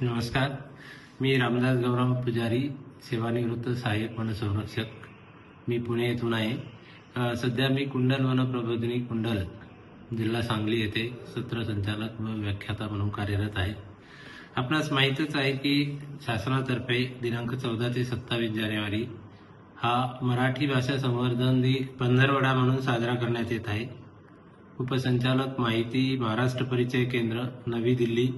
नमस्कार. मी रामदास गौरव पुजारी सेवानिवृत्त सहाय्यक वनसंरक्षक. मी पुणे येथून आहे. सध्या मी कुंडल वन प्रबोधिनी कुंडल जिल्हा सांगली येथे सत्र संचालक व व्याख्याता म्हणून कार्यरत आहे. आपणास माहीतच आहे की शासनातर्फे दिनांक चौदा ते सत्तावीस जानेवारी हा मराठी भाषा संवर्धन दिन पंधरवडा म्हणून साजरा करण्यात येत आहे. उपसंचालक माहिती महाराष्ट्र परिचय केंद्र नवी दिल्ली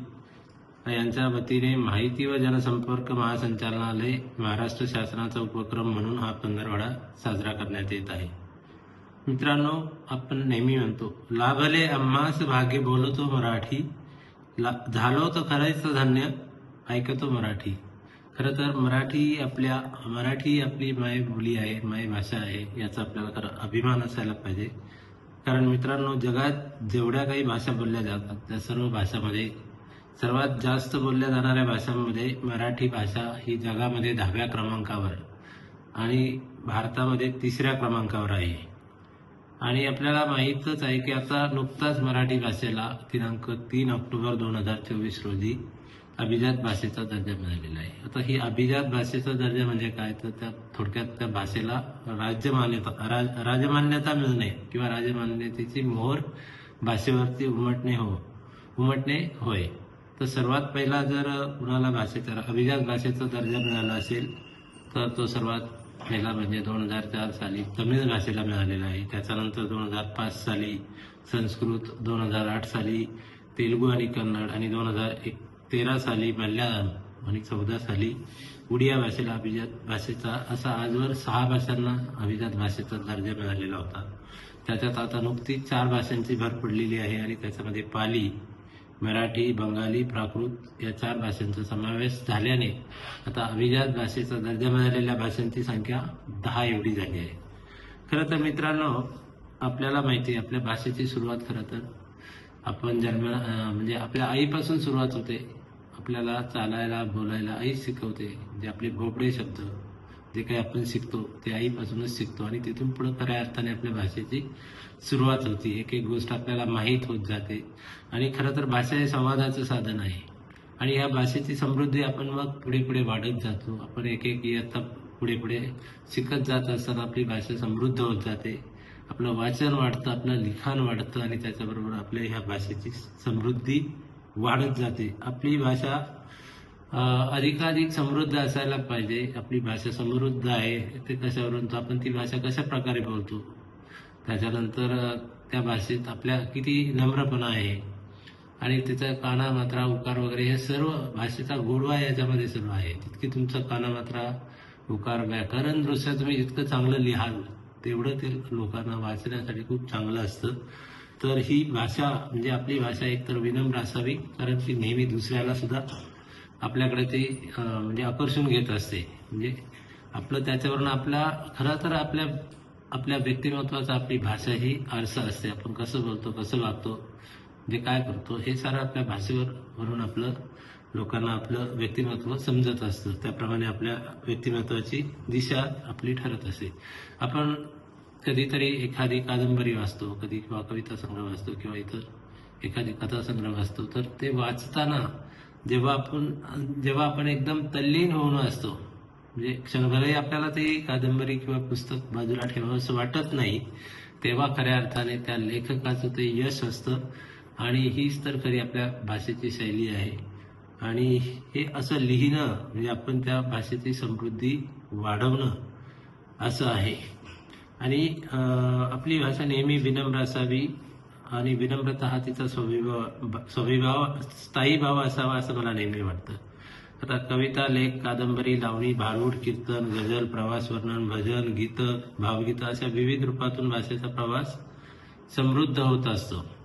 यांच्या वतीने माहिती व जनसंपर्क महासंचालनालय महाराष्ट्र शासनाचा उपक्रम म्हणून हा पंधरवडा साजरा करण्यात येत आहे. मित्रांनो आपण नेहमी म्हणतो लाभले आम्हास भाग्य बोलतो मराठी. ला झालो तर खरंच धन्य ऐकतो मराठी. खरं तर मराठी आपल्या मराठी आपली मायबोली आहे मायभाषा आहे याचा आपल्याला खरं अभिमान असायला पाहिजे. कारण मित्रांनो जगात जेवढ्या काही भाषा बोलल्या जातात त्या सर्व भाषामध्ये सर्वात जास्त बोलल्या जाणाऱ्या भाषांमध्ये मराठी भाषा ही जगामध्ये दहाव्या क्रमांकावर आणि भारतामध्ये तिसऱ्या क्रमांकावर आहे. आणि आपल्याला माहीतच आहे की आता नुकताच मराठी भाषेला दिनांक तीन ऑक्टोबर दोन हजार चोवीस रोजी अभिजात भाषेचा दर्जा मिळालेला आहे. आता ही अभिजात भाषेचा दर्जा म्हणजे काय? तर त्या थोडक्यात त्या भाषेला राज्यमान्यता राज राजमान्यता मिळणे किंवा राजमान्यतेची मोहर भाषेवरती उमटणे हो उमटणे होय. तर सर्वात पहिला जर कुणाला भाषेचा अभिजात भाषेचा दर्जा मिळाला असेल तर तो सर्वात पहिला म्हणजे दोन हजार चार साली तमिळ भाषेला मिळालेला आहे. त्याच्यानंतर दोन हजार पाच साली संस्कृत दोन हजार आठ साली तेलुगू आणि कन्नड आणि दोन हजार एक तेरा साली मल्याळम आणि चौदा साली उडिया भाषेला अभिजात भाषेचा असा आजवर सहा भाषांना अभिजात भाषेचा दर्जा मिळालेला होता. त्याच्यात आता नुकतीच चार भाषांची भर पडलेली आहे आणि त्याच्यामध्ये पाली मराठी बंगाली प्राकृत या चार भाषांचा समावेश झाल्याने आता अभिजात भाषेचा दर्जा मिळालेल्या भाषांची संख्या दहा एवढी झाली आहे. खरं तर मित्रांनो आपल्याला माहिती आहे आपल्या भाषेची सुरुवात खरं तर आपण जन्म म्हणजे आपल्या आईपासून सुरुवात होते. आपल्याला चालायला बोलायला आई शिकवते जे आपले भोपडे शब्द. जे काही आपण शिकतो ते आईपासूनच शिकतो आणि तिथून पुढं खऱ्या अर्थाने आपल्या भाषेची सुरुवात होती. एक एक गोष्ट आपल्याला माहीत होत जाते. आणि खरं तर भाषा हे संवादाचं साधन आहे. आणि या भाषेची समृद्धी आपण मग पुढे पुढे वाढत जातो. आपण एक एक इयत्ता पुढे पुढे शिकत जात असताना आपली भाषा समृद्ध होत जाते. आपलं वाचन वाढतं आपलं लिखाण वाढतं आणि त्याच्याबरोबर आपल्या ह्या भाषेची समृद्धी वाढत जाते. आपली भाषा अधिकाधिक समृद्ध असायला पाहिजे. आपली भाषा समृद्ध आहे. ते कशावरून तर आपण ती भाषा कशा प्रकारे बोलतो? त्याच्यानंतर त्या भाषेत आपल्या किती नम्रपणा आहे. आणि त्याचा काना मात्रा उकार वगैरे हे सर्व भाषेचा गोडवा याच्यामध्ये सर्व आहे. तितकी तुमचं काना मात्रा उकार व्याकरण दृष्ट्या तुम्ही जितकं चांगलं लिहाल तेवढं ते लोकांना वाचण्यासाठी खूप चांगलं असतं. तर ही भाषा म्हणजे आपली भाषा एकतर विनम्र असावी कारण ती नेहमी दुसऱ्याला सुद्धा आपल्याकडे ते म्हणजे आकर्षून घेत असते. म्हणजे आपलं त्याच्यावरून आपला खरं तर आपल्या आपल्या व्यक्तिमत्वाचा आपली भाषा ही आरसा असते. आपण कसं बोलतो कसं वागतो म्हणजे काय करतो हे सारं आपल्या भाषेवर वरून आपलं लोकांना आपलं व्यक्तिमत्व समजत असतं. त्याप्रमाणे आपल्या व्यक्तिमत्वाची दिशा आपली ठरत असते. आपण कधीतरी एखादी कादंबरी वाचतो कधी किंवा कविता संग्रह वाचतो किंवा इतर एखादी कथा संग्रह वाचतो तर ते वाचताना जेव्हा आपण जेव्हा आपण एकदम तल्लीन होऊन असतो म्हणजे क्षणभरही आपल्याला ते कादंबरी किंवा पुस्तक बाजूला ठेवावं असं वाटत नाही तेव्हा खऱ्या अर्थाने त्या लेखकाचं ते यश असतं. आणि हीच तर खरी आपल्या भाषेची शैली आहे. आणि हे असं लिहिणं म्हणजे आपण त्या भाषेची समृद्धी वाढवणं असं आहे. आणि आपली भाषा नेहमी विनम्र असावी. आणि विनम्रता हा तिचा स्वविभाव स्वविभाव स्थायी भाव असावा असं मला नेहमी वाटतं. आता कविता लेख कादंबरी लावणी भारूड कीर्तन गझल प्रवास वर्णन भजन गीत भावगीतं अशा विविध रूपातून भाषेचा प्रवास समृद्ध होत असतो.